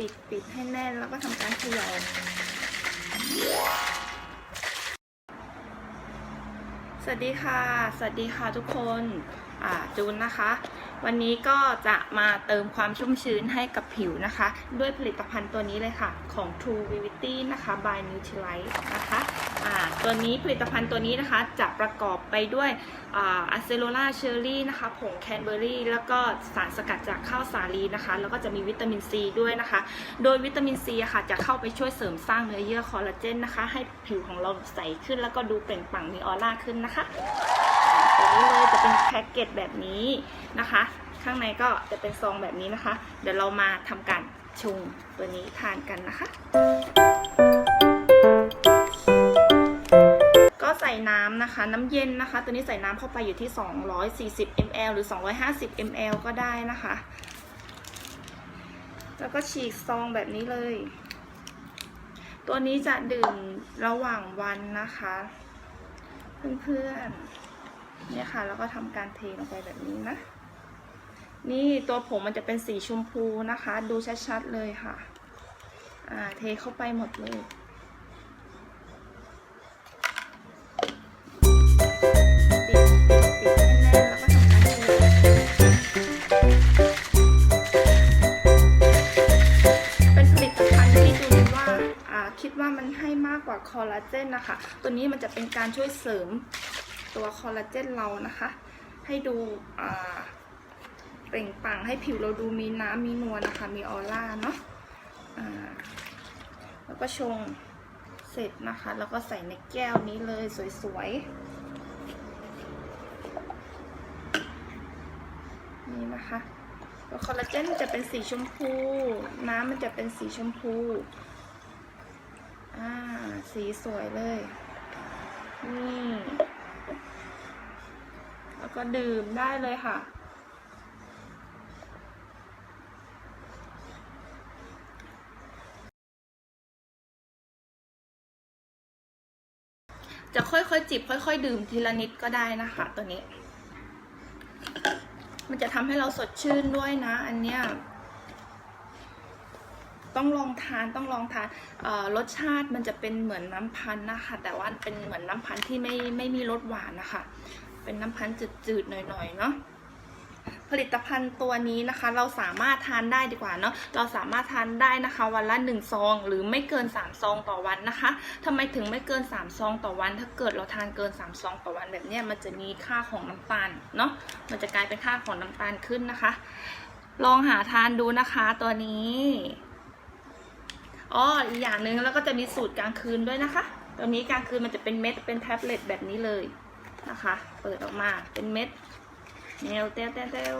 ปิดปิดให้แน่นแล้วก็ทำการเขย่าสวัสดีค่ะ สวัสดีค่ะทุกคน อ่าจูนนะคะ วันนี้ก็จะมาเติมความชุ่มชื้นให้กับผิวนะคะ ด้วยผลิตภัณฑ์ตัวนี้เลยค่ะ ของ True Vivity นะคะ by Nutrilite นะคะ ตัวนี้ผลิตภัณฑ์ตัวนี้นะคะจะประกอบไปด้วยอะเซโลล่าเชอร์รี่นะคะผงแคนเบอรี่แล้วก็สารสกัดจากข้าวสาลีนะคะ แล้วก็จะมีวิตามินซีด้วยนะคะ โดยวิตามินซีค่ะจะเข้าไปช่วยเสริมสร้างเนื้อเยื่อคอลลาเจนนะคะ ให้ผิวของเราใสขึ้นแล้วก็ดูเปล่งปลั่งมีออร่าขึ้นนะคะตัวนี้เลยจะเป็นแพ็กเกจแบบนี้นะคะ ข้างในก็จะเป็นซองแบบนี้นะคะ เดี๋ยวเรามาทำการชงตัวนี้ทานกันนะคะ ส่น้ำนะคะ น้ำเย็นนะคะ ตัวนี้ใส่น้ำเข้าไปอยู่ที่ 240 ml หรือ 250 ml ก็ได้นะคะ แล้วก็ฉีกซองแบบนี้เลย ตัวนี้จะดื่มระหว่างวันนะคะ เพื่อนๆเนี่ยค่ะ แล้วก็ทำการเทลงไปแบบนี้นะ นี่ตัวผมมันจะเป็นสีชมพูนะคะ ดูชัดๆเลยค่ะ อ่า เทเข้าไปหมดเลยากกว่าคอลลาเจนนะคะ ตัวนี้มันจะเป็นการช่วยเสริมตัวคอลลาเจนเรานะคะ ให้ดูเปล่งปลั่งให้ผิวเราดูมีน้ำมีนวลนะคะ มีออร่าเนาะแล้วก็ชงเสร็จนะคะ แล้วก็ใส่ในแก้วนี้เลยสวยๆ นี่นะคะคอลลาเจนจะเป็นสีชมพู น้ำมันจะเป็นสีชมพู อ่า สีสวยเลย นี่ แล้วก็ดื่มได้เลยค่ะ จะค่อยๆจิบค่อย ๆ ดื่มทีละนิดก็ได้นะคะ ตัวนี้ มันจะทำให้เราสดชื่นด้วยนะ อันเนี้ย ต้องลองทานต้องลองทานรสชาติมันจะเป็นเหมือนน้ำพันธุ์นะคะ แต่ว่าเป็นเหมือนน้ำพันธุ์ที่ไม่ไม่มีรสหวานนะคะ เป็นน้ำพันธุ์จืดๆหน่อยๆเนาะผลิตภัณฑ์ตัวนี้นะคะ เราสามารถทานได้ดีกว่าเนาะเราสามารถทานได้นะคะ วันละ 1 ซอง หรือไม่เกิน 3 ซองต่อวันนะคะทำไมถึงไม่เกิน 3 ซองต่อวัน ถ้าเกิดเราทานเกิน 3 ซองต่อวันแบบเนี้ยมันจะมีค่าของน้ำตาลเนาะมันจะกลายเป็นค่าของน้ำตาลขึ้นนะคะ ลองหาทานดูนะคะตัวนี้ อ๋ออีกอย่างหนึ่งแล้วก็จะมีสูตรกลางคืนด้วยนะคะ ตัวนี้กลางคืนมันจะเป็นเม็ดเป็นแท็บเล็ตแบบนี้เลยนะคะ เปิดออกมาเป็นเม็ดเนวเต้วเต้วเต้ว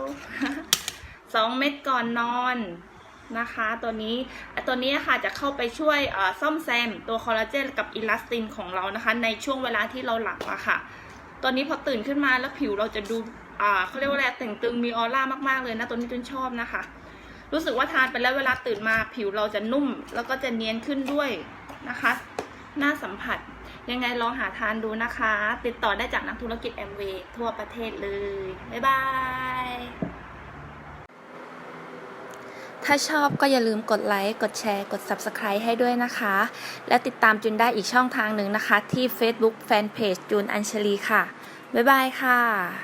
สองเม็ดก่อนนอนนะคะ ตัวนี้ตัวนี้ค่ะจะเข้าไปช่วยซ่อมแซมตัวคอลลาเจนกับอิลาสตินของเรานะคะ ในช่วงเวลาที่เราหลับอะค่ะ ตัวนี้พอตื่นขึ้นมาแล้วผิวเราจะดูเขาเรียกว่าอะไรแต่งตึงมีออร่ามากๆเลยนะ ตัวนี้จนชอบนะคะ รู้สึกว่าทานไปแล้วเวลาตื่นมาผิวเราจะนุ่ม แล้วก็จะเนียนขึ้นด้วยนะคะ น่าสัมผัส ยังไงลองหาทานดูนะคะ ติดต่อได้จากนักธุรกิจแอมเวย์ทั่วประเทศเลย บ๊ายบายถ้าชอบก็อย่าลืมกดไลค์ กดแชร์ กด Subscribe ให้ด้วยนะคะ และติดตามจุนได้อีกช่องทางหนึ่งนะคะ ที่ Facebook Fanpage จูนอัญชลีค่ะ บ๊ายบายค่ะ